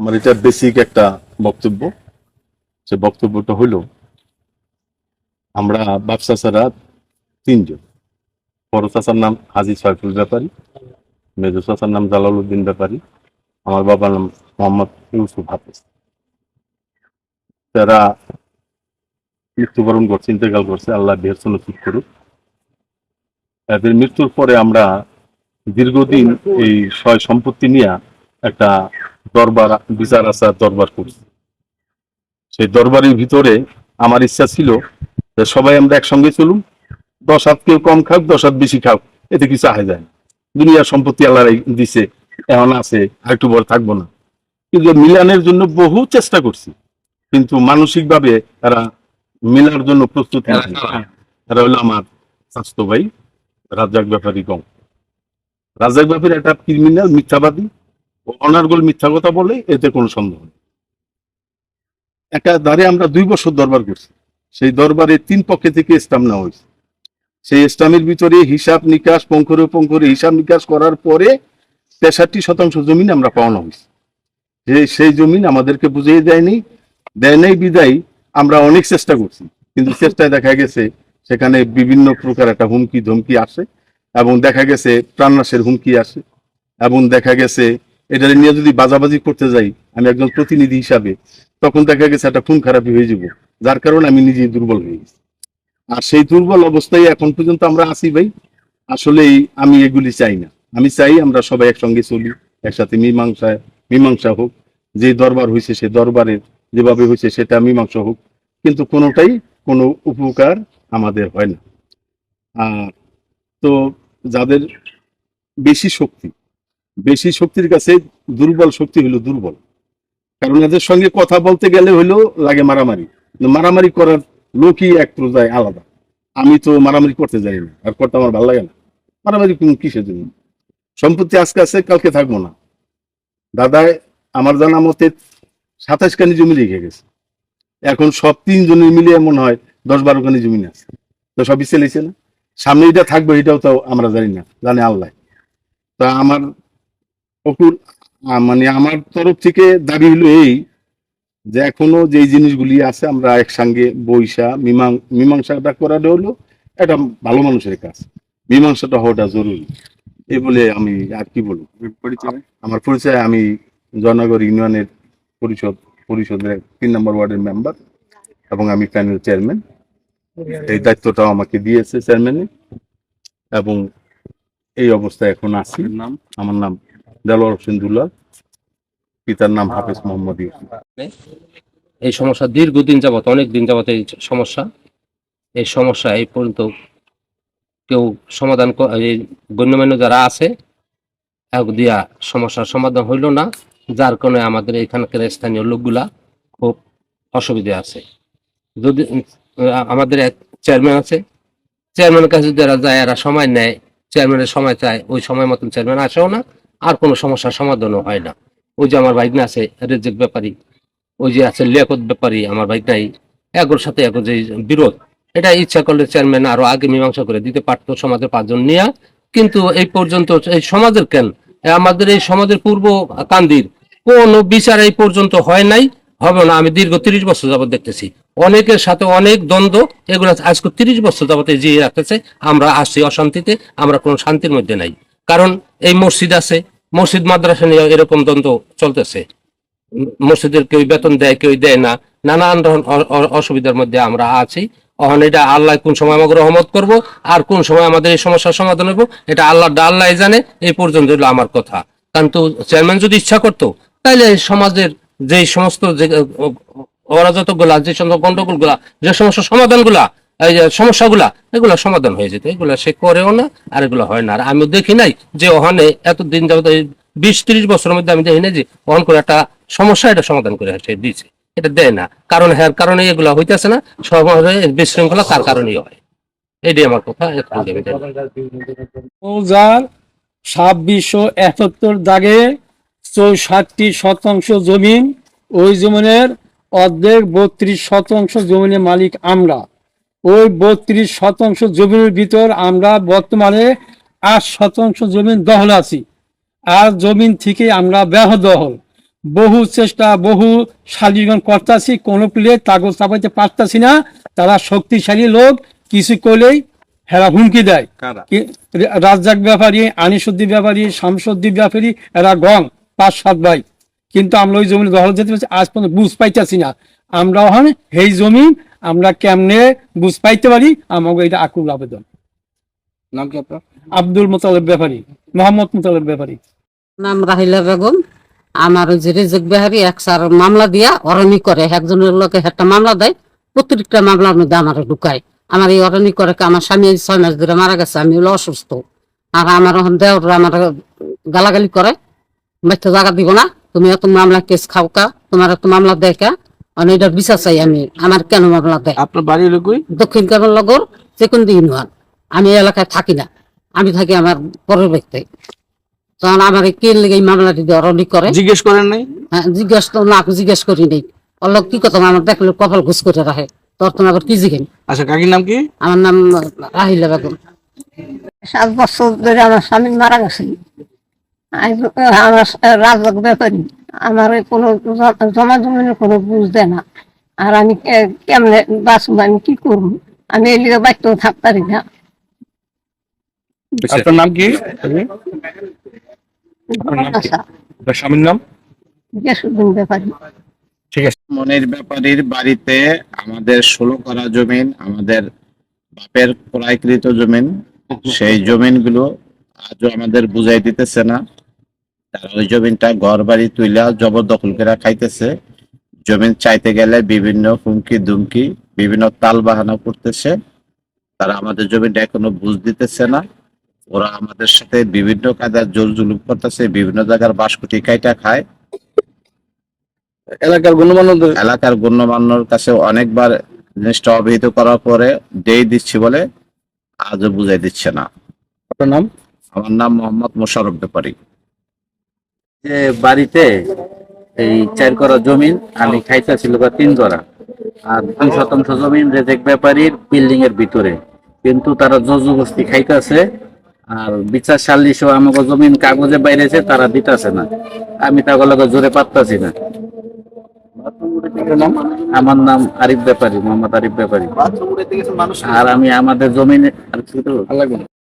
আমার এটা বেসিক একটা বক্তব্য। সে বক্তব্যটা হলো, আমরা ব্যবসা তিনজন। বড় চাচার নাম হাজি সয়ফুল ব্যাপারী মেজর চাচার নাম জালাল উদ্দিন ব্যাপারী, আমার বাবার নাম মোহাম্মদ ইউসুফ হাফিজ। তারা মৃত্যুবরণ করছে, ইন্তেকাল করছে, আল্লাহ বিহের ঠিক করুক। এদের মৃত্যুর পরে আমরা দীর্ঘদিন এই সয় সম্পত্তি নিয়ে একটা দরবার, বিচার আচার দরবার করছি। সেই দরবারের ভিতরে আমার ইচ্ছা ছিল যে সবাই আমরা একসঙ্গে চলুন, দশ হাত কেউ কম খাক, দশ হাত বেশি খাক, এতে কিছু আহে যায় দুনিয়ার সম্পত্তি আল্লাহ দিছে, এখন আছে, আর একটু বড় থাকব না। কিন্তু মিলানের জন্য বহু চেষ্টা করছি, কিন্তু মানসিকভাবে তারা মিলার জন্য প্রস্তুত এরা হলো আমার স্বাস্থ্য ভাই রাজ্জাক ব্যাপারী কম রাজ্জাক ব্যাপারী একটা ক্রিমিনাল মিথ্যাবাদী অনার্গল মিথ্যা কথা বলে এতে কোনো সন্দেহ নেই। একটা দ্বারে আমরা দুই বছর দরবার করছি। সেই দরবারে তিন পক্ষে থেকে ইসলাম নেওয়া হয়েছে। সেই ইসলামের ভিতরে হিসাব নিকাশ পঙ্করে পঙ্করে হিসাব নিকাশ করার পরে তেষট্টি শতাংশ জমিন আমরা পাওয়ানো হয়েছে। যে সেই জমিন আমাদেরকে বুঝিয়ে দেয়নি দেয় নাই বিদায় আমরা অনেক চেষ্টা করছি। কিন্তু চেষ্টায় দেখা গেছে সেখানে বিভিন্ন প্রকার একটা হুমকি ধমকি আসে এবং দেখা গেছে প্রাণনাশের হুমকি আসে এবং দেখা গেছে এটা নিয়ে যদি বাজাবাজি করতে যাই, আমি একজন প্রতিনিধি হিসাবে, তখন দেখা গেছে একটা খুন খারাপি হয়ে যাব, যার কারণে আমি নিজেই দুর্বল হয়ে গেছি। আর সেই দুর্বল অবস্থায় এখন পর্যন্ত আমরা আছি ভাই, আসলেই আমি এগুলি চাই না। আমি চাই আমরা সবাই একসঙ্গে চলি, একসাথে মীমাংসায় মীমাংসা হোক, যে দরবার হয়েছে সে দরবারের যেভাবে হয়েছে সেটা মীমাংসা হোক, কিন্তু কোনোটাই কোনো উপকার আমাদের হয় না। আর তো যাদের বেশি শক্তি বেশি শক্তির কাছে দুর্বল শক্তি হলো দুর্বল। কারণ এদের সঙ্গে কথা বলতে গেলে হলো লাগে মারামারি। মারামারি করার লোকই এক প্রজায় আলাদা। আমি তো মারামারি করতে জানি না, আর করতে আমার ভালো লাগে না। মারামারি কিসের জন্য? সম্পত্তি আজকে আছে, কালকে থাকব না। দাদায় আমার জানা মতে সাতাশ কানি জমি রেখে গেছে। এখন সব তিনজনের মিলে মনে হয় দশ বারো কানি জমি আছে। তো সবই চলেছে না সামনে এটা থাকবে এটাও তো আমরা জানি না, জানে আল্লাহ। তা আমার অকুল মানে আমার তরফ থেকে দাবি হলো এই যে এখনও যে জিনিসগুলি আছে আমরা একসঙ্গে বৈশা মীমাং মীমাংসাটা করাটা হলো এটা ভালো মানুষের কাজ। মীমাংসাটা হওয়াটা জরুরি। এই বলে আমি আর কি বলব? আমার পরিচয় আমি জয়নগর ইউনিয়নের পরিষদ পরিষদের তিন নম্বর ওয়ার্ডের মেম্বার এবং আমি প্যানেল চেয়ারম্যান। এই দায়িত্বটাও আমাকে দিয়েছে চেয়ারম্যানে এবং এই অবস্থায় এখন আছি। নাম? আমার নাম দেলোয়ার হোসেন পিতার নাম হাফেজ মোহাম্মদ এই সমস্যা দীর্ঘদিন যাবত অনেক দিন যাবত এই সমস্যা। এই সমস্যা এই পর্যন্ত কেউ সমাধান এই গণ্যমান্য যারা আছে দিয়া সমস্যার সমাধান হইল না, যার কারণে আমাদের এখানকার স্থানীয় লোকগুলা খুব অসুবিধা আছে। যদি, আমাদের এক চেয়ারম্যান আছে, চেয়ারম্যানের কাছে যারা যায়, এরা সময় নেয়, চেয়ারম্যানের সময় চায়, ওই সময় মতন চেয়ারম্যান আসেও না। আর কোনো সমস্যার সমাধানও হয় না। ওই যে আমার বাইক না আছে, রেজেক ব্যাপারী, ওই যে আছে লিয়াকত ব্যাপারী, আমার ভাই নাই এগোর সাথে এগো যে বিরোধ, এটা ইচ্ছা করলে চেয়ারম্যান আরও আগে মীমাংসা করে দিতে পারতো সমাজের পাঁচজন নিয়ে। কিন্তু এই পর্যন্ত এই সমাজের কেন? আমাদের এই সমাজের পূর্ব কান্দির, কোন বিচার এই পর্যন্ত হয় নাই, হবে না, আমি দীর্ঘ তিরিশ বছর যাবত দেখতেছি। অনেকের সাথে অনেক দ্বন্দ্ব, এগুলো আজকে তিরিশ বছর যাবতে জিয়ে রাখতেছে আমরা আসছি অশান্তিতে, আমরা কোনো শান্তির মধ্যে নাই। কারণ এই মসজিদ আছে, মসজিদ মাদ্রাসা নিয়ে এরকম দ্বন্দ্ব চলতেছে। মসজিদের কেউ বেতন দেয়, কেউ দেয় না। নানান অসুবিধার মধ্যে আমরা আছি। অহন এটা আল্লাহ কোন সময় আমাকে রহমত করব, আর কোন সময় আমাদের এই সমস্যার সমাধান হইব, এটা আল্লাহ আল্লাহ জানে, এই পর্যন্ত হলো আমার কথা। কিন্তু চেয়ারম্যান যদি ইচ্ছা করতো তাহলে এই সমাজের যে সমস্ত যে অরাজকগুলা, যে সমস্ত গন্ডগোলগুলা, যে সমস্ত সমাধানগুলা এই যে সমস্যাগুলা, এগুলা সমাধান হয়ে যেত, এগুলা সে করেও না, আর এগুলো হয় না। আর আমি দেখি নাই যে ওখানে এতদিন যাবত বিশ ত্রিশ বছরের মধ্যে আমি দেখি নাই যে ওখান করে একটা সমস্যা এটা সমাধান করে সে দিয়েছে। এটা দেয় না। কারণ হ্যাঁ কারণে এগুলা হইতেছে না, সমাজে বিশৃঙ্খলা তার কারণেই হয়। এটাই আমার কথা ছাব্বিশশো একাত্তর দাগে চৌষট্টি শতাংশ জমিন, ওই জমিনের অর্ধেক বত্রিশ শতাংশ জমিনের মালিক আমরা। ওই বত্রিশ শতাংশ জমির ভিতর আমরা বর্তমানে আট শতাংশ জমিন দহল আছি। আর জমিন থেকে আমরা ব্যাহ দখল বহু চেষ্টা বহু শালীগণ করতেছি কোনো প্লে কাগজ চাপাইতে পারতাছি না। তারা শক্তিশালী লোক কিছু করলেই হেরা হুমকি দেয়। রাজ্জাক ব্যাপারী আনিসুদ্দি ব্যাপারী শামসুদ্দি ব্যাপারী এরা গং পাঁচ সাত ভাই। কিন্তু আমরা ওই জমি দহল যেতে পারছি আজ পর্যন্ত বুঝ পাইতেছি না। আমরা ওখানে এই জমি আমরা কেমনে বুঝ পাইতে পারি? আমাকে এটা আকুল আবেদন। নাম কি আপনার? আব্দুল মোতালেব ব্যাপারী মোহাম্মদ মোতালেব ব্যাপারী। নাম রাহিলা বেগম। আমার ওই যে রেজেক বেহারি এক স্যার মামলা দিয়া অরণি করে একজনের লোকে একটা মামলা দেয় প্রত্যেকটা মামলার মধ্যে আমার ঢুকায়। আমার এই অরণি করে কি আমার স্বামী ছয় মাস ধরে মারা গেছে আমি হলো অসুস্থ। আর আমার এখন দেওর আমার গালাগালি করে বাচ্চা জায়গা দিব না তুমি এত মামলা কেস খাও কা তোমার এত মামলা দেয় কা অনেক এটার বিচার চাই আমি। আমার কেন মামলা দেয়? আপনার বাড়ি হলো কই? দক্ষিণ যে কোন দিন হন আমি এই এলাকায় থাকি না। আমি থাকি আমার পরের ব্যক্তি তখন আমার কে লেগে এই মামলাটি অরলি করে। জিজ্ঞেস করেন নাই? হ্যাঁ, জিজ্ঞেস তো না জিজ্ঞেস করি নেই। কি কথা আমার দেখলে কপাল ঘুষ করে রাখে। তোর তোমার আবার কি জিগেন? আচ্ছা কাকির নাম কি? আমার নাম রাহিলা বেগম। সাত বছর ধরে আমার স্বামী মারা গেছে। আমার রাজক ব্যাপারী আমার কোনো জমা জমিনের কোনো বুঝ দেয় না। আর আমি কেমনে বাঁচবো আমি কি করব? আমি এই লিগে বাড়িতেও থাকতারি না। আপনার নাম কি? আচ্ছা। স্বামীর নাম? গেসুদ্দিন ব্যাপারী। মনির ব্যাপারীর বাড়িতে আমাদের ষোলো করা জমিন আমাদের বাপের ক্রয়কৃত জমিন। সেই জমিনগুলো আজও আমাদের বুঝাই দিতেছে না। তারা ওই জমিনটা ঘর বাড়ি তুইলা জবরদখল করে খাইতেছে। জমিন চাইতে গেলে বিভিন্ন হুমকি দুমকি বিভিন্ন তাল বাহানা করতেছে। তারা আমাদের জমিটা এখনও বুঝ দিতেছে না। ওরা আমাদের সাথে বিভিন্ন কায়দার জোর জুলুম করতেছে বিভিন্ন জায়গার বাসকুটি কাইটা খায়। এলাকার গণ্যমান্য এলাকার গণ্যমান্যর কাছে অনেকবার জিনিসটা অবহিত করার পরে দেই দিচ্ছি বলে আজও বুঝাই দিচ্ছে না। আপনার নাম? আমার নাম মোহাম্মদ মোশারফ ব্যাপারী যে বাড়িতে এই চার করা জমিন আমি খাইতেছিল বা তিন করা আর দুই শতাংশ জমিন রেজেক ব্যাপারীর বিল্ডিং এর ভিতরে। কিন্তু তারা জজবস্তি খাইতেছে আর বিচার সাল্লিশও আমাকে জমিন কাগজে বাইরেছে তারা দিতেছে না। আমি তাগুলোকে জোরে পারতাছি না। আমার নাম আরিফ ব্যাপারী মোহাম্মদ আরিফ ব্যাপারী। আর আমি আমাদের জমিনে আর